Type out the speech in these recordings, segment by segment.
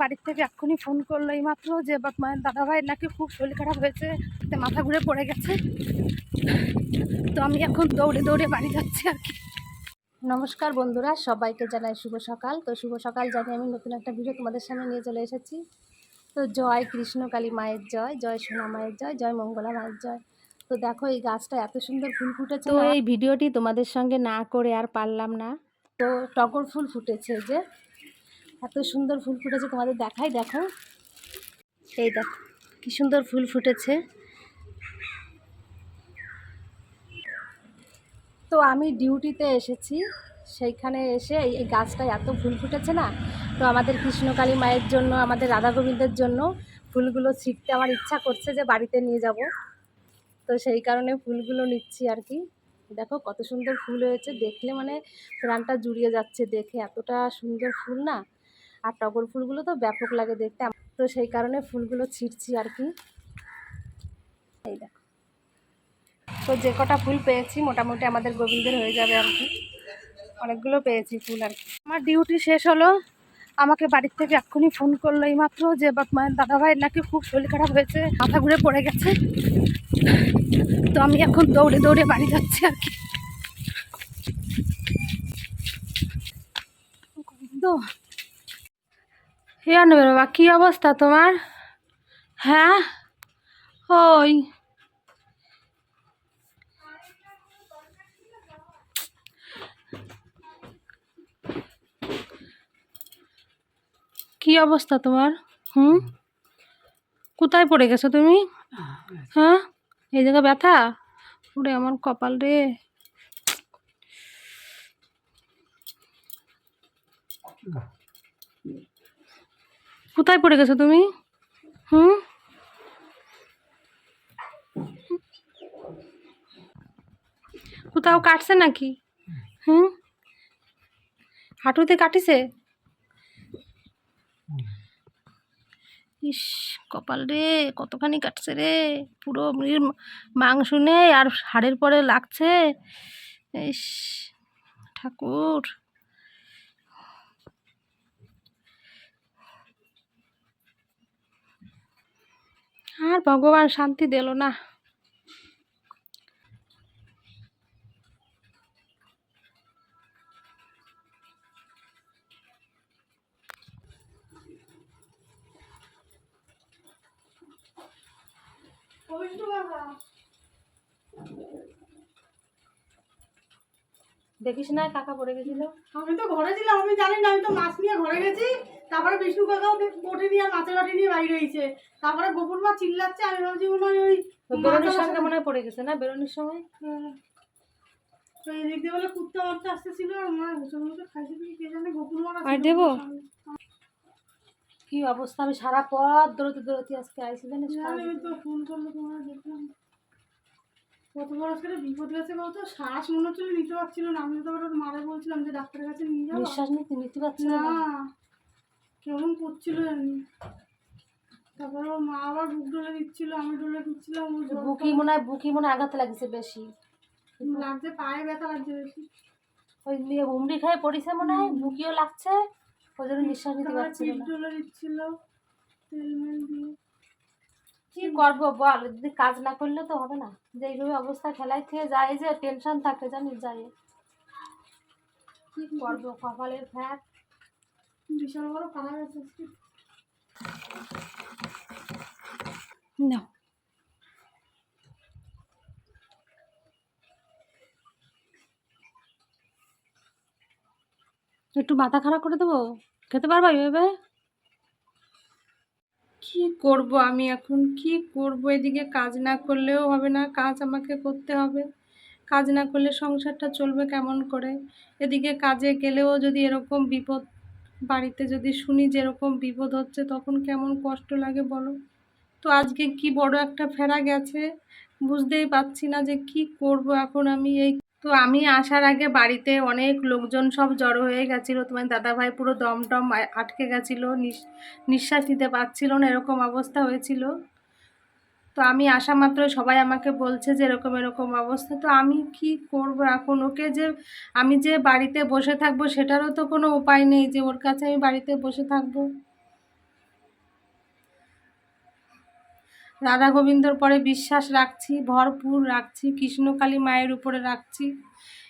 বাড়ির থেকে এক্ষুনি ফোন করল এই মাত্র যে দাদা ভাইয়ের নাকি খুব শরীর খারাপ হয়েছে মাথা ঘুরে পড়ে গেছে। তো আমি এখন দৌড়ে দৌড়ে বাড়ি যাচ্ছি আর কি। নমস্কার বন্ধুরা সবাইকে জানাই শুভ সকাল। তো শুভ সকাল জানিয়ে আমি নতুন একটা ভিডিও তোমাদের সামনে নিয়ে চলে এসেছি। তো জয় কৃষ্ণকালী মায়ের জয় জয় সোনা মায়ের জয় জয় মঙ্গলা মায়ের জয়। তো দেখো এই গাছটা এত সুন্দর ফুল ফুটেছে তো এই ভিডিওটি তোমাদের সঙ্গে না করে আর পারলাম না। তো টগর ফুল ফুটেছে যে। এত সুন্দর ফুল ফুটেছে, তোমাদের দেখাই, দেখো। এই দেখো, কি সুন্দর ফুল ফুটেছে। তো আমি ডিউটিতে এসেছি, সেইখানে এসে এই গাছটায় এত ফুল ফুটেছে না? তো আমাদের কৃষ্ণকালী মায়ের জন্য, আমাদের রাধা গোবিন্দের জন্য ফুলগুলো ছিটতে আমার ইচ্ছা করছে যে বাড়িতে নিয়ে যাব। তো সেই কারণে ফুলগুলো নিচ্ছি আর কি। দেখো কত সুন্দর ফুল হয়েছে, দেখলে মানে প্রাণটা জুড়িয়ে যাচ্ছে, দেখে এতটা সুন্দর ফুল না? আর টগর ফুলগুলো তো ব্যাপক লাগে দেখতে। তো সেই কারণে ফুলগুলো ছিটছি আর কি। এই দেখো। তো যে কটা ফুল পেয়েছি, মোটামুটি আমাদের গোবিন্দের হয়ে যাবে আর কি। অনেকগুলো পেয়েছি ফুল আর কি। আমার ডিউটি শেষ হলো। আমাকে বাড়ির থেকে এক্ষুনি ফোন করল এই মাত্র যে দাদা ভাইয়ের নাকি খুব শরীর খারাপ হয়েছে, মাথা ঘুরে পড়ে গেছে। তো আমি এখন দৌড়ে দৌড়ে বাড়ি যাচ্ছি আর কি। তো হে আনবে বাবা, কী অবস্থা তোমার? হ্যাঁ? ওই। কি অবস্থা তোমার? হুম? কোথায় পড়ে গেছো তুমি? হ্যাঁ? এই জায়গা ব্যথা? ওরে আমার কপাল রে। কোথায় পড়ে গেছো তুমি? হুম? কোথাও কাটছে নাকি? হুম? হাঁটুতে কাটিছে? ইস, কপাল রে, কতখানি কাটছে রে। পুরো মাংস নেই, আর হাড়ের পরে লাগছে। ইস, ঠাকুর। আর ভগবান শান্তি দিল না। দেখিস না কাকা পড়ে গেছিল। আমি তো ঘরে ছিলাম আমি জানি না আমি তো মাছ নিয়ে ঘরে গেছি। তারপরে বিষ্ণু কাকাও কোটে নিয়ে মাছের বাটি নিয়ে বাইরে হয়েছে। তারপরে গোপুর মা চিল্লাচ্ছে আমি ভাবছি মনে হয় ওই বেরোনির সঙ্গে মনে পড়ে গেছে না বেরোনোর সময়। তো এই দিক দিয়ে বলে কুত্তা মারতে আসতেছিল আর মনে হয় খাইছে কি কে জানে গোপুর মা আর দেবো? কি অবস্থা আমি সারা পথ দৌড়তে দৌড়তে আজকে আইসি জানিস আমি তো ফোন করল তোমরা দেখলাম। কত বড় করে বিপদ গেছে বলতো? শ্বাস মনে হচ্ছিল নিতে পারছিল না। আমি তো আবার মারে বলছিলাম যে ডাক্তারের কাছে নিয়ে যাব। নিঃশ্বাস নিতে নিতে পারছি না। কেমন করছিল জানি। তারপরে ওর মা আবার বুক ডলে দিচ্ছিল আমি ডলে দিচ্ছিলাম বুকি মনে হয় বুকি মনে আঘাত লাগছে বেশি। লাগছে পায়ে ব্যথা লাগছে বেশি। ওই নিয়ে হুমড়ি খায় পড়িছে মনে হয় বুকিও লাগছে ওই জন্য নিঃশ্বাস নিতে পারছিল না। ডলে দিচ্ছিল তেল মেল দিয়ে। কি করব বল? যদি কাজ না করলে তো হবে না। যে এইভাবে অবস্থা খেলায় খেয়ে যায় যে টেনশন থাকে জানিস যায়। কি করব কপালের ফ্যাট বিশাল বড় আজকে। না একটু মাথা খারাপ করে দেবো? খেতে পারবা এইভাবে কি করব আমি এখন? কি করব? এদিকে কাজ না করলেও হবে না, কাজ আমাকে করতে হবে। কাজ না করলে সংসারটা চলবে কেমন করে? এদিকে কাজে গেলেও যদি এরকম বিপদ, বাড়িতে যদি শুনি যে এরকম বিপদ হচ্ছে, তখন কেমন কষ্ট লাগে বলো? তো আজকে কি বড় একটা ফেরা গেছে? বুঝতেই পারছি না যে কি করব এখন আমি এই তো আমি আসার আগে বাড়িতে অনেক লোকজন সব জড়ো হয়ে গেছিল। তোমার দাদাভাই পুরো দম টম আটকে গেছিল নিঃশ্বাস নিতে পারছিল না, এরকম অবস্থা হয়েছিল। তো আমি আসা মাত্র সবাই আমাকে বলছে যে এরকম এরকম অবস্থা। তো আমি কি করব এখন? ওকে যে, আমি যে বাড়িতে বসে থাকব সেটারও তো কোনো উপায় নেই যে ওর কাছে আমি বাড়িতে বসে থাকব। রাধা গোবিন্দর পরে বিশ্বাস রাখছি, ভরপুর রাখছি, কৃষ্ণকালী মায়ের উপরে রাখছি।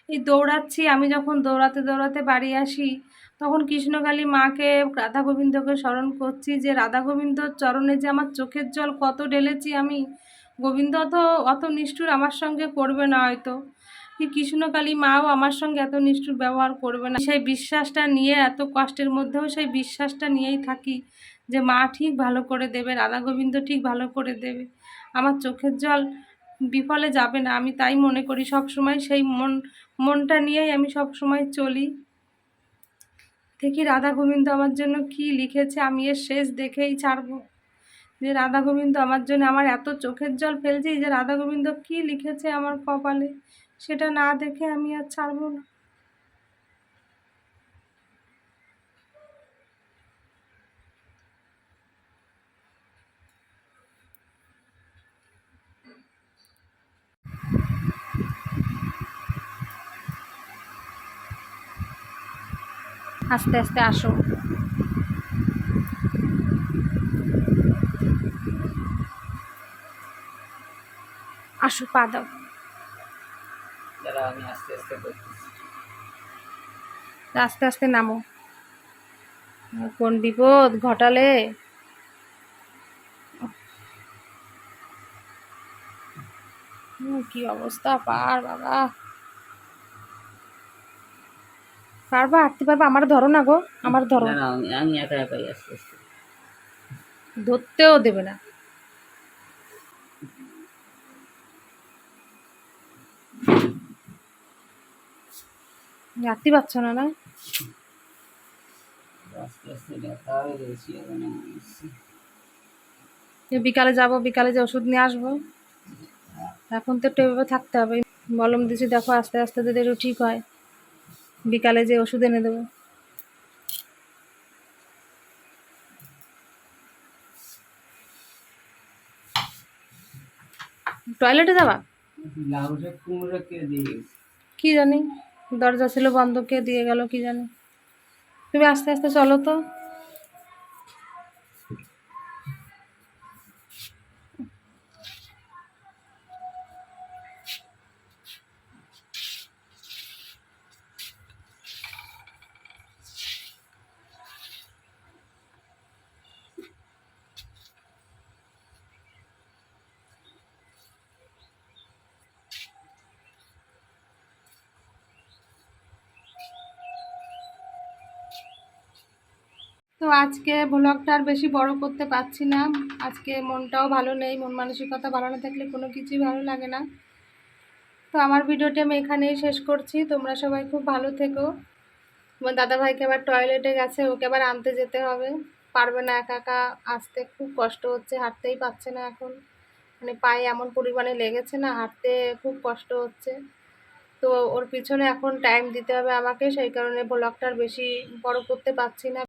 এই দৌড়াচ্ছি, আমি যখন দৌড়াতে দৌড়াতে বাড়ি আসি, তখন কৃষ্ণকালী মাকে, রাধা গোবিন্দকে স্মরণ করছি যে, রাধা গোবিন্দর চরণে যে আমার চোখের জল কত ঢেলেছি আমি, গোবিন্দ তো অত নিষ্ঠুর আমার সঙ্গে করবে না হয়তো। কি কৃষ্ণকালী মাও আমার সঙ্গে এত নিষ্ঠুর ব্যবহার করবে না। সেই বিশ্বাসটা নিয়ে, এত কষ্টের মধ্যেও সেই বিশ্বাসটা নিয়েই থাকি। যে মা ঠিক ভালো করে দেবে, রাধা গোবিন্দ ঠিক ভালো করে দেবে। আমার চোখের জল বিফলে যাবে না, আমি তাই মনে করি সব সময় সেই মন, মনটা নিয়েই আমি সব সময় চলি। দেখি রাধা গোবিন্দ আমার জন্য কি লিখেছে, আমি এর শেষ দেখেই ছাড়বো। যে রাধা গোবিন্দ আমার জন্য আমার এত চোখের জল ফেলছি যে রাধা গোবিন্দ কি লিখেছে আমার কপালে, সেটা না দেখে আমি আর ছাড়বো না। আস্তে আস্তে আসো। আসো পা দাও। আমি আস্তে আস্তে আস্তে আস্তে নামো। কোন বিপদ ঘটালে? কি অবস্থা? পার বাবা। পারবা? হাঁটতে পারবা? আমার ধরো না গো আমার ধরো। আমি- একা একাই আস্তে আস্তে। ধরতেও দেবে না। রাত্রি পাচ্ছ না না? আস্তে আস্তে হয়ে বিকালে যাব বিকালে যে ওষুধ নিয়ে আসব। এখন তো একটু এভাবে থাকতে হবে। মলম দিছি দেখো আস্তে আস্তে যদি একটু ঠিক হয় বিকালে যে ওষুধ এনে দেবো। টয়লেটে যাবা? কি জানি দরজা ছিল বন্ধ কে দিয়ে গেল কি জানি। তুমি আস্তে আস্তে চলো তো। তো আজকে ব্লগটা আর বেশি বড় করতে পারছি না। আজকে মনটাও ভালো নেই, মন মানসিকতা ভালো না থাকলে কোনো কিছুই ভালো লাগে না। তো আমার ভিডিওটি আমি এখানেই শেষ করছি। তোমরা সবাই খুব ভালো থেকো। তোমার দাদাভাইকে আবার টয়লেটে গেছে, ওকে আবার আনতে যেতে হবে। পারবে না একা একা আসতে, খুব কষ্ট হচ্ছে, হাঁটতেই পারছে না এখন। মানে পায়ে এমন পরিমাণে লেগেছে না, হাঁটতে খুব কষ্ট হচ্ছে। তো ওর পিছনে এখন টাইম দিতে হবে আমাকে, সেই কারণে ব্লগটা আর বেশি বড় করতে পারছি না।